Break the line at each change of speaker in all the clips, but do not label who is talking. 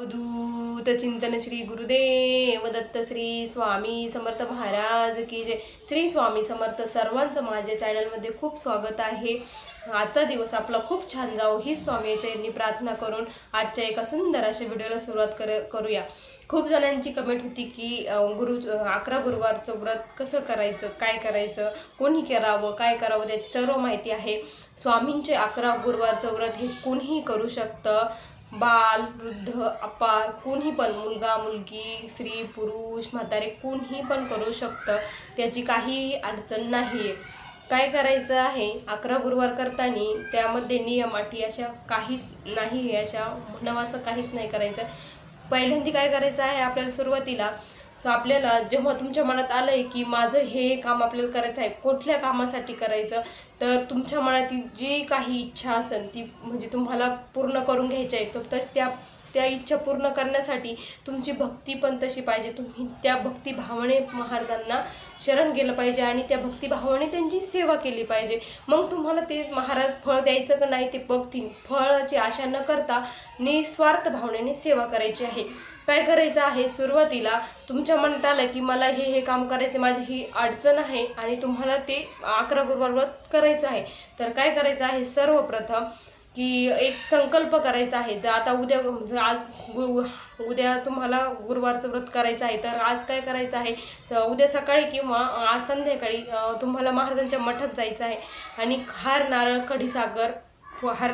अवधूत चिंतन श्री गुरुदेव दत्त श्री स्वामी समर्थ महाराज की जय. श्री स्वामी समर्थ सर्वांचं माझ्या चॅनलमध्ये खूप स्वागत आहे. आजचा दिवस आपला खूप छान जावो ही स्वामी यांनी प्रार्थना करून आजच्या एका सुंदर अशा व्हिडिओला सुरुवात कर करूया. खूप जणांची कमेंट होती की गुरु अकरा गुरुवारचं व्रत कसं करायचं काय करायचं कोणी करावं काय करावं त्याची सर्व माहिती आहे. स्वामींचे अकरा गुरुवारचं व्रत हे कोणीही करू शकतं. बाल वृद्ध अपार कोणी पण मुलगा मुलगी स्त्री पुरुष म्हातारे कोणीही पण करू शकतं. त्याची काही अडचण नाही. काय करायचं आहे? अकरा गुरुवार करताना त्यामध्ये नियम अटी अशा काहीच नाही अशा म्हणावं असं काहीच नाही करायचं. पहिल्यांदा काय करायचं आहे? आपल्याला सुरुवातीला सो आपल्याला जेव्हा तुमच्या मनात आलंय की माझं हे काम आपल्याला करायचं आहे कुठल्या कामासाठी करायचं तर तुमच्या मनातील जी काही इच्छा असेल ती म्हणजे तुम्हाला पूर्ण करून घ्यायची आहे तर तस त्या त्या इच्छा पूर्ण करण्यासाठी तुमची भक्ती पण तशी पाहिजे. तुम्ही त्या भक्तिभावाने महाराजांना शरण गेलं पाहिजे आणि त्या भक्तिभावाने त्यांची सेवा केली पाहिजे. मग तुम्हाला ते महाराज फळ द्यायचं का नाही ते बघतील. फळाची आशा न करता निस्वार्थ भावनेने सेवा करायची आहे. काय करायचं आहे? सुरुवातीला तुमच्या मनात आलं की मला हे हे काम करायचं माझी ही अडचण आहे आणि तुम्हाला ते अकरा गुरुवार व्रत करायचं आहे. तर काय करायचं आहे? सर्वप्रथम की एक संकल्प करायचा आहे. जर आता उद्या जर आज गु उद्या तुम्हाला गुरुवारचं व्रत करायचं आहे. तर आज काय करायचं आहे? स- उद्या सकाळी किंवा आज संध्याकाळी तुम्हाला महाराजांच्या मठात जायचं आहे. आणि खार नारळ कढीसागर फ- हार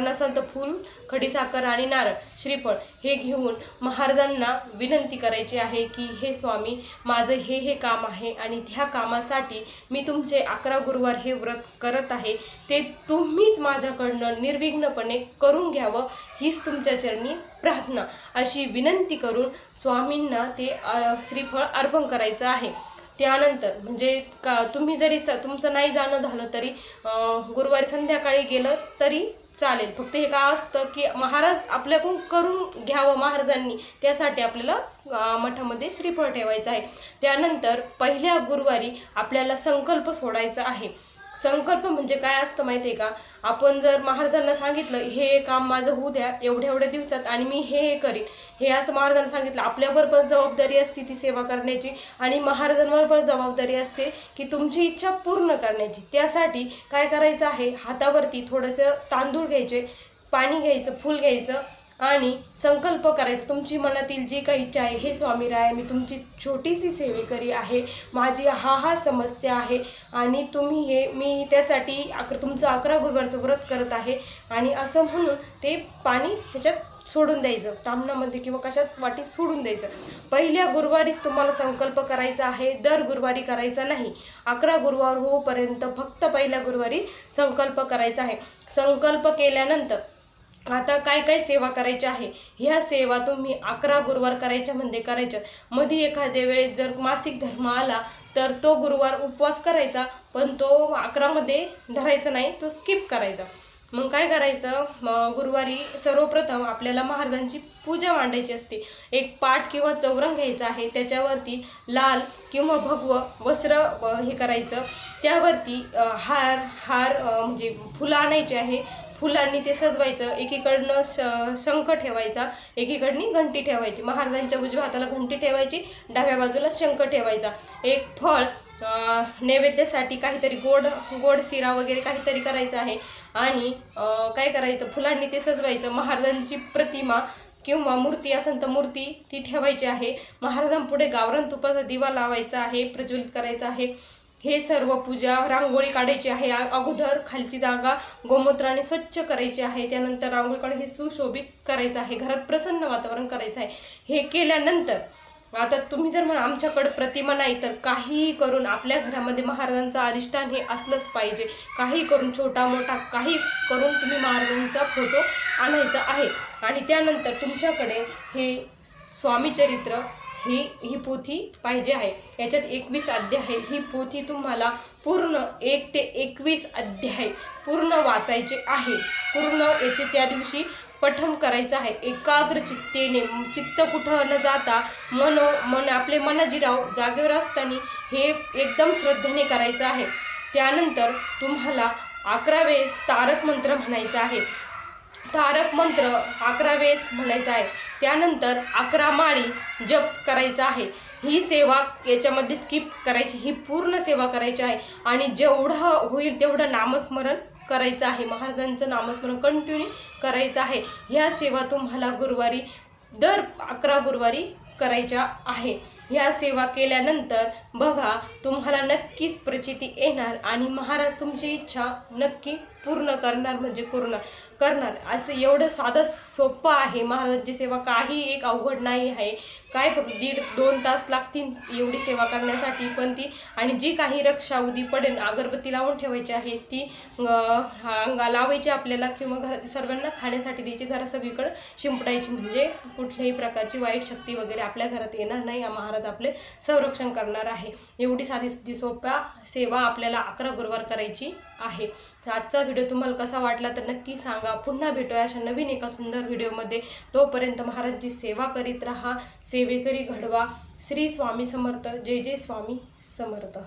फूल खडीसाखर आणि नारळ श्रीफळ हे घेऊन महाराजांना विनंती करायची आहे की हे स्वामी माझं हे हे काम आहे आणि त्या कामासाठी मी तुमचे अकरा गुरुवार हे व्रत करत आहे. ते तुम्हीच माझ्याकडनं निर्विघ्नपणे करून घ्यावं हीच तुमच्या चरणी प्रार्थना. अशी विनंती करून स्वामींना ते श्रीफळ अर्पण करायचं आहे. त्यानंतर म्हणजे का तुम्ही जरी स तुमचं नाही जाणं झालं तरी गुरुवारी संध्याकाळी गेलं तरी चालेल. फक्त हे काय असतं की महाराज आपल्याकडून करून घ्यावं महाराजांनी. त्यासाठी आपल्याला मठामध्ये श्रीफळ ठेवायचं आहे. त्यानंतर पहिल्या गुरुवारी आपल्याला संकल्प सोडायचा आहे. संकल्प म्हणजे काय असतं माहिती आहे का? आपण जर महाराजांना सांगितलं हे काम माझं होऊ द्या एवढ्या एवढ्या दिवसात आणि मी हे हे करीन. हे असं महाराजांना सांगितलं. आपल्यावर पण जबाबदारी असते ती सेवा करण्याची आणि महाराजांवर पण जबाबदारी असते की तुमची इच्छा पूर्ण करण्याची. त्यासाठी काय करायचं आहे? हातावरती थोडंसं तांदूळ घ्यायचे पाणी घ्यायचं फूल घ्यायचं आणि संकल्प करायचा. तुमची मनातील जी काही इच्छा आहे हे स्वामी राय मी तुमची छोटीशी सेवेकरी आहे. माझी हा हा समस्या आहे आणि तुम्ही हे मी त्यासाठी अकरा तुमचं अकरा गुरुवारचं व्रत करत आहे. आणि असं म्हणून ते पाणी ह्याच्यात सोडून द्यायचं. तामणामध्ये किंवा कशात वाटी सोडून द्यायचं. पहिल्या गुरुवारीच तुम्हाला संकल्प करायचा आहे. दर गुरुवारी करायचा नाही. अकरा गुरुवार होऊपर्यंत फक्त पहिल्या गुरुवारी संकल्प करायचा आहे. संकल्प केल्यानंतर आता काय काय सेवा करायच्या आहे? ह्या सेवा तुम्ही अकरा गुरुवार करायच्या म्हणजे करायच्या. मध्ये एखाद्या वेळेस जर मासिक धर्म आला तर तो गुरुवार उपवास करायचा पण तो अकरामध्ये धरायचा नाही तो स्किप करायचा. मग काय करायचं? गुरुवारी सर्वप्रथम आपल्याला महाराजांची पूजा मांडायची असते. एक पाठ किंवा चौरंग घ्यायचा आहे त्याच्यावरती लाल किंवा भगव वस्त्र हे करायचं. त्यावरती हार हार म्हणजे फुलं आणायची आहे. फुलांनी ते सजवायचं एकीकडनं श शंख ठेवायचा एकीकडनी घंटी ठेवायची. महाराजांच्या उजव्या हाताला घंटी ठेवायची डाव्या बाजूला शंख ठेवायचा. एक फळ नैवेद्यासाठी काहीतरी गोड गोड शिरा वगैरे काहीतरी करायचं आहे. आणि काय करायचं? फुलांनी ते सजवायचं. महाराजांची प्रतिमा किंवा मूर्ती असेल तर मूर्ती ती ठेवायची आहे. महाराजांपुढे गावरान तुपाचा दिवा लावायचा आहे प्रज्वलित करायचा आहे. हे सर्व पूजा रांगोळी काढायची आहे. अगोदर खालची जागा गोमूत्राने स्वच्छ करायची आहे. त्यानंतर रांगोळी काढून हे सुशोभित करायचं आहे. घरात प्रसन्न वातावरण करायचं आहे. हे केल्यानंतर आता तुम्ही जर म्हणा आमच्याकडं प्रतिमा नाही तर काहीही करून आपल्या घरामध्ये महाराजांचं अधिष्ठान हे असलंच पाहिजे. काही करून छोटा मोठा काही करून तुम्ही महाराजांचा फोटो आणायचा आहे. आणि त्यानंतर तुमच्याकडे हे स्वामीचरित्र ही ही पोथी पाहिजे आहे. याच्यात एकवीस अध्याय आहे. ही पोथी तुम्हाला पूर्ण एक ते एकवीस अध्याय पूर्ण वाचायचे आहे. पूर्ण याचे त्या दिवशी पठण करायचं आहे. एकाग्र चित्तेने चित्त कुठं न जाता मनो मन आपले मनजिराव जागेवर असताना हे एकदम श्रद्धेने करायचं आहे. त्यानंतर तुम्हाला अकरा वेळेस तारक मंत्र म्हणायचा आहे. तारक मंत्र अकरा वेळेस म्हणायचा आहे. त्यानंतर अकरा माळी जप करायचा आहे. ही सेवा याच्यामध्ये स्किप करायची ही पूर्ण सेवा करायची आहे. आणि जेवढं होईल तेवढं नामस्मरण करायचं आहे. महाराजांचं नामस्मरण कंटिन्यू करायचं आहे. ह्या सेवा तुम्हाला गुरुवारी दर अकरा गुरुवारी करायच्या आहे. ह्या सेवा केल्यानंतर बघा तुम्हाला नक्कीच प्रचिती येणार आणि महाराज तुमची इच्छा नक्की पूर्ण करणार म्हणजे पूर्ण करणार. असं एवढं साधं सोपं आहे महाराजांची सेवा. काही एक अवघड नाही आहे. काय फक्त दीड दोन तास लागतील एवढी सेवा करण्यासाठी पण ती. आणि जी काही रक्षा उदी पडेल अगरबत्ती लावून ठेवायची आहे ती अंगा लावायची आपल्याला किंवा घरात सर्वांना खाण्यासाठी द्यायची घरात सगळीकडं शिंपडायची. म्हणजे कुठल्याही प्रकारची वाईट शक्ती वगैरे आपल्या घरात येणार नाही. महाराज आपले संरक्षण करणार आहे आहे. एवढी साधी सोप्या सेवा आपल्याला अकरा गुरुवार करायची आहे. तर आजचा व्हिडिओ तुम्हाला कसा वाटला तर नक्की सांगा. पुन्हा भेटूया अशा नवीन एका सुंदर व्हिडिओमध्ये. तोपर्यंत महाराजची सेवा करीत राहा. सेवेकरी घडवा. श्री स्वामी समर्थ. जय जय स्वामी समर्थ.